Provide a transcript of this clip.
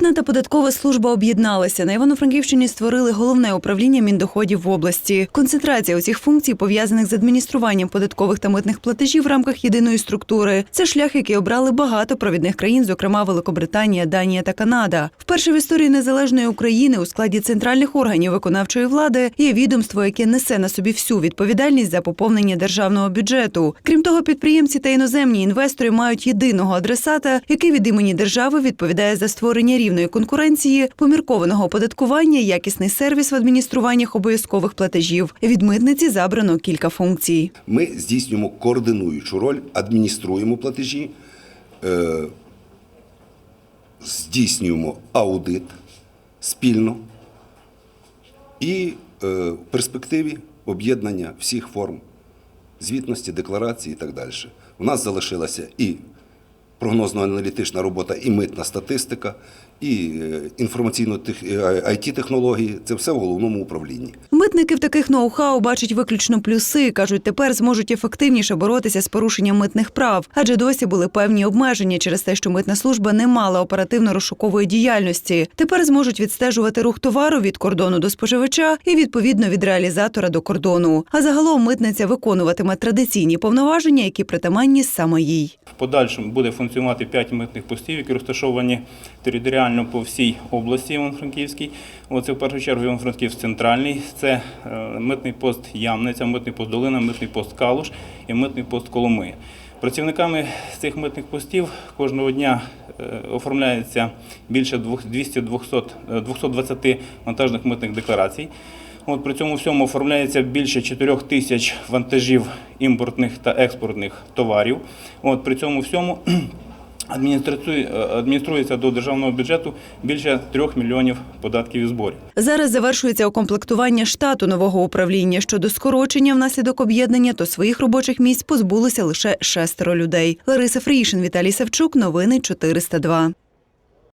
Митна та податкова служба об'єдналися. На Івано-Франківщині створили головне управління міндоходів в області. Концентрація усіх функцій пов'язаних з адмініструванням податкових та митних платежів в рамках єдиної структури. Це шлях, який обрали багато провідних країн, зокрема Великобританія, Данія та Канада. Вперше в історії незалежної України у складі центральних органів виконавчої влади є відомство, яке несе на собі всю відповідальність за поповнення державного бюджету. Крім того, підприємці та іноземні інвестори мають єдиного адресата, який від імені держави відповідає за створення рівної конкуренції, поміркованого оподаткування, якісний сервіс в адмініструваннях обов'язкових платежів. Від митниці забрано кілька функцій. Ми здійснюємо координуючу роль, адмініструємо платежі, е, здійснюємо аудит спільно і е, в перспективі об'єднання всіх форм звітності, декларації і так далі. У нас залишилася і прогнозно-аналітична робота, і митна статистика, і е, інформаційно-IT технології. Це все в головному управлінні. Митники в таких ноу-хау бачать виключно плюси. кажуть, тепер зможуть ефективніше боротися з порушенням митних прав, адже досі були певні обмеження через те, що митна служба не мала оперативно-розшукової діяльності. Тепер зможуть відстежувати рух товару від кордону до споживача і відповідно від реалізатора до кордону. А загалом митниця виконуватиме традиційні повноваження, які притаманні саме їй. В подальшому буде функціонувати 5 митних постів, які розташовані територіально по всій області Івано-Франківській. Оце в першу чергу Івано-Франківськ центральний. Це е, митний пост Ямниця, митний пост Долина, митний пост Калуш і митний пост Коломия. Працівниками цих митних постів кожного дня е, оформляється більше 200-200, е, 220 вантажних митних декларацій. От при цьому всьому оформляється більше 4 тисяч вантажів імпортних та експортних товарів. От при цьому всьому е, адмініструється до державного бюджету більше трьох мільйонів податків і зборів. Зараз завершується укомплектування штату нового управління. Щодо скорочення внаслідок об'єднання, то своїх робочих місць позбулося лише шестеро людей. Лариса Фрішин, Віталій Савчук. Новини 402.